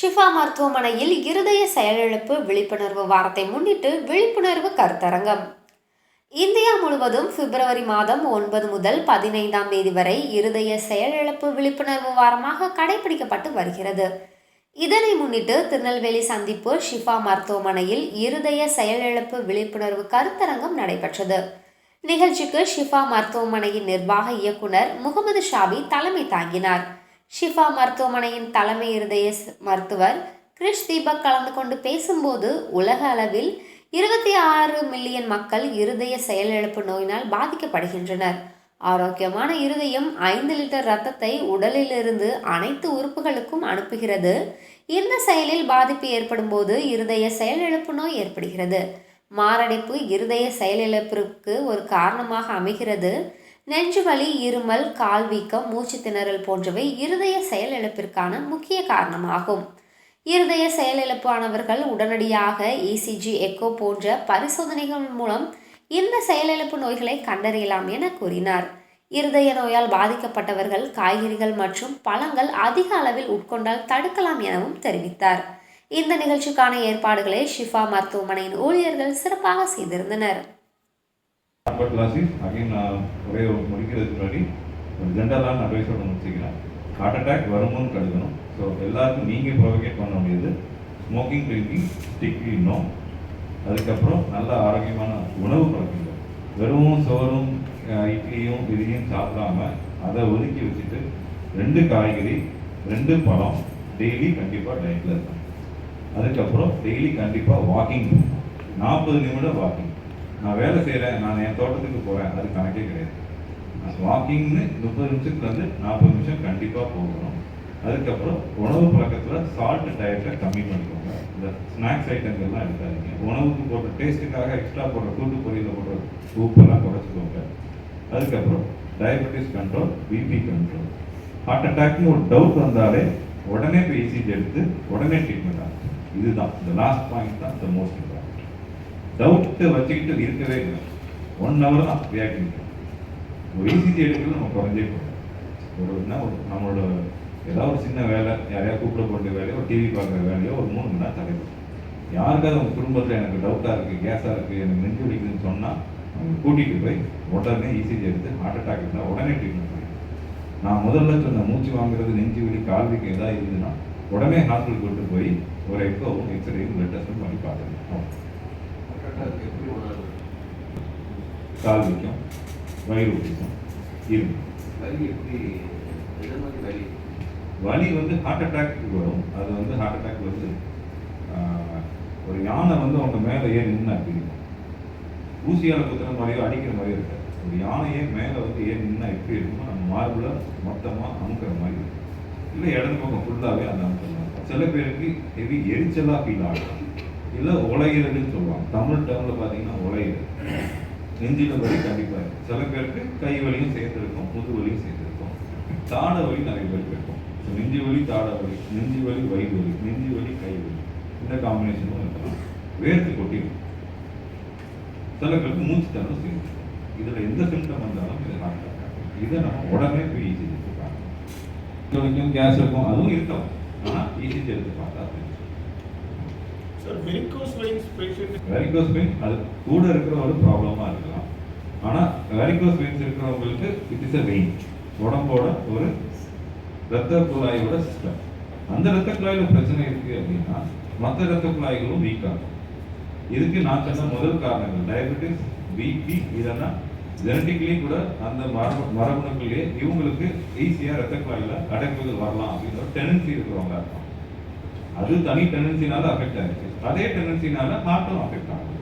ஷிஃபா மருத்துவமனையில் இருதய செயலிழப்பு விழிப்புணர்வு வாரத்தை முன்னிட்டு விழிப்புணர்வு கருத்தரங்கம். இந்தியா முழுவதும் பிப்ரவரி மாதம் ஒன்பது முதல் பதினைந்தாம் தேதி வரை இருதய செயலிழப்பு விழிப்புணர்வு வாரமாக கடைபிடிக்கப்பட்டு வருகிறது. இதனை முன்னிட்டு திருநெல்வேலி சந்திப்பு ஷிஃபா மருத்துவமனையில் இருதய செயலிழப்பு விழிப்புணர்வு கருத்தரங்கம் நடைபெற்றது. நிகழ்ச்சிக்கு ஷிஃபா மருத்துவமனையின் நிர்வாக இயக்குனர் முகமது ஷாபி தலைமை தாங்கினார். ஷிஃபா மருத்துவமனையின் தலைமை இருதய மருத்துவர் கிரிஷ் தீபக் கலந்து கொண்டு பேசும்போது உலக அளவில் இருபத்தி ஆறு மில்லியன் மக்கள் இருதய செயலிழப்பு நோயினால் பாதிக்கப்படுகின்றனர். ஆரோக்கியமான இருதயம் ஐந்து லிட்டர் ரத்தத்தை உடலிலிருந்து அனைத்து உறுப்புகளுக்கும் அனுப்புகிறது. இந்த செயலில் பாதிப்பு ஏற்படும் போது இருதய செயலிழப்பு நோய் ஏற்படுகிறது. மாரடைப்பு இருதய செயலிழப்பிற்கு ஒரு காரணமாக அமைகிறது. நெஞ்சுவலி இருமல் கால் வீக்கம் மூச்சு திணறல் போன்றவை இருதய செயலிழப்பிற்கான முக்கிய காரணமாகும். இருதய செயலிழப்பானவர்கள் உடனடியாக இசிஜி எக்கோ போன்ற பரிசோதனைகள் மூலம் இந்த செயலிழப்பு நோய்களை கண்டறியலாம் என கூறினார். இருதய நோயால் பாதிக்கப்பட்டவர்கள் காய்கறிகள் மற்றும் பழங்கள் அதிக அளவில் உட்கொண்டால் தடுக்கலாம் எனவும் தெரிவித்தார். இந்த நிகழ்ச்சிக்கான ஏற்பாடுகளை ஷிஃபா மருத்துவமனையின் ஊழியர்கள் சிறப்பாக செய்திருந்தனர். பட் லாசிஸ் அகைன் நான் ஒரே முடிக்கிறதுக்கு முன்னாடி ஒரு ஜென்ரலான அட்வைஸோட முடிச்சுக்கிறேன் ஹார்ட் அட்டாக் வருமோன்னு கருதணும். ஸோ எல்லாருக்கும் நீங்கள் ப்ரொவகேட் பண்ண முடியுது ஸ்மோக்கிங் ட்ரிங்கிங் ஸ்டிக் இன்னும் அதுக்கப்புறம் நல்ல ஆரோக்கியமான உணவு பழக்கங்கள். வெறும் சோறும் இட்லியும் இதையும் சாப்பிடாம அதை ஒதுக்கி வச்சுட்டு ரெண்டு காய்கறி ரெண்டு பழம் டெய்லி கண்டிப்பாக டயட்டில் இருக்கணும். அதுக்கப்புறம் டெய்லி கண்டிப்பாக வாக்கிங் நாற்பது நிமிடம் வாக்கிங் நான் வேலை செய்கிறேன் நான் என் தோட்டத்துக்கு போகிறேன் அது கணக்கே கிடையாது. வாக்கிங்னு முப்பது நிமிஷத்துலேருந்து நாற்பது நிமிஷம் கண்டிப்பாக போகணும். அதுக்கப்புறம் உணவு பழக்கத்தில் சால்ட் டயட்டை கம்மி பண்ணிக்கோங்க. இந்த ஸ்நாக்ஸ் ஐட்டங்கள்லாம் எடுக்காதீங்க. உணவுக்கு போடுற டேஸ்ட்டுக்காக எக்ஸ்ட்ரா போடுற கூட்டு பொரியலில் போடுற உப்பெல்லாம் குறைச்சிக்கோங்க. அதுக்கப்புறம் diabetes control BP control heart அட்டாக்னு ஒரு டவுட் வந்தாலே உடனே போய் இசிஜி எடுத்து உடனே ட்ரீட்மெண்ட் ஆகும். இதுதான் இந்த லாஸ்ட் பாயிண்ட் தான் த மோஸ்ட் இம்பார்ட்டன்ட் டவுட்டை வச்சுக்கிட்டு இருக்கவே இல்லை. ஒன் ஹவர் தான் ரியாக்டிங் ஒரு இசிஜி எடுக்கிறது நம்ம குறைஞ்சே போகும் ஒரு என்ன நம்மளோட ஏதாவது ஒரு சின்ன வேலை யாரையாவது கூப்பிட போகிற வேலையோ ஒரு டிவி பார்க்குற வேலையோ ஒரு மூணு மணி நேரம் தலைவர் யாருக்காவது உங்கள் குடும்பத்தில் எனக்கு டவுட்டாக இருக்குது கேஸாக இருக்குது எனக்கு நெஞ்சு வலிக்குதுன்னு சொன்னால் அவங்க கூட்டிகிட்டு போய் உடனே இசிஜி எடுத்து ஹார்ட் அட்டாக் இருந்தால் உடனே ட்ரீட்மெண்ட் பண்ணி நான் முதல்ல சொன்ன மூச்சு வாங்குறது நெஞ்சு வலி கால் எதாவது இருந்ததுன்னா உடனே ஹாஸ்பிட்டல் கூட்டு போய் ஒரு எக்கோவும் எக்ஸ்ரேயும் பிளட் டெஸ்ட்டும் பண்ணி பார்த்துருக்கோம் கால் வீக்கம் வயிறு வீக்கம் இருமல் வலி வந்து ஹார்ட் அட்டாக் வரும். அது வந்து ஹார்ட் அட்டாக் வந்து ஒரு யானை வந்து அவங்க மேலே ஏறி நின்று பிடிக்கும் ஊசியால் குத்துற மாதிரியோ அடிக்கிற மாதிரியோ இருக்காது. ஒரு யானையே மேலே வந்து ஏறி நின்னா எப்படி இருக்குமோ நம்ம மார்பில் மொத்தமாக அமுக்கிற மாதிரி இருக்கும். இல்லை இடது பக்கம் ஃபுல்லாகவே அந்த அமுக்கலாம் சில பேருக்கு ஹெவி எரிச்சலாக ஃபீல் ஆகும். இல்லை உலையிறதுன்னு சொல்லுவாங்க. தமிழ் டேர்மில் பார்த்தீங்கன்னா உலையிறது நெஞ்சில் வலி கண்டிப்பாக இருக்கும் சில பேருக்கு கை வலியும் சேர்ந்துருக்கும் முது வலியும் சேர்ந்துருக்கும். தாட வலி நிறைய பேருக்கு இருக்கும். ஸோ நெஞ்சு வலி தாட வலி நெஞ்சு வலி வயிறு வலி நெஞ்சு வலி கை வலி. இந்த காம்பினேஷனும் இருக்கலாம். வேர்த்து கொட்டிடும் சில பேருக்கு மூச்சு தரம் சேர்ந்து இதில் எந்த சிம்டம் வந்தாலும் இதை நான் இதை நம்ம உடனே போய் ஈஸி எடுத்து பார்க்கணும். கேஸ் இருக்கும் அதுவும் இருக்கலாம். ஆனால் ஈஸி எடுத்து பார்த்தா தெரியும். வெரிகோஸ் பெயின் அது கூட இருக்கிற ஒரு ப்ராப்ளமாக இருக்கலாம். ஆனால் வெரிகோஸ் வெயின்ஸ் இருக்கிறவங்களுக்கு இட் இஸ் அ வெயின் உடம்போட ஒரு ரத்த குழாயோட சிஸ்டம் அந்த ரத்த குழாயில் பிரச்சனை இருக்குது அப்படின்னா மற்ற ரத்த குழாய்களும் வீக் ஆகும். இதுக்கு நான் சொன்ன முதல் காரணங்கள் டயபெட்டிஸ் பிபி இதெல்லாம் ஜெனட்டிக்கலி கூட அந்த மரபு மரபணுக்களே இவங்களுக்கு ஈஸியாக ரத்த குழாயில் அடைப்புகள் வரலாம் அப்படின்ற ஒரு டெண்டன்சி இருக்கிறவங்க இருக்கும் அது தனி டெண்டன்சினால அஃபெக்ட் ஆயிடுச்சு அதே டெண்டன்சினால ஹார்ட்டும் அஃபெக்ட் ஆகும்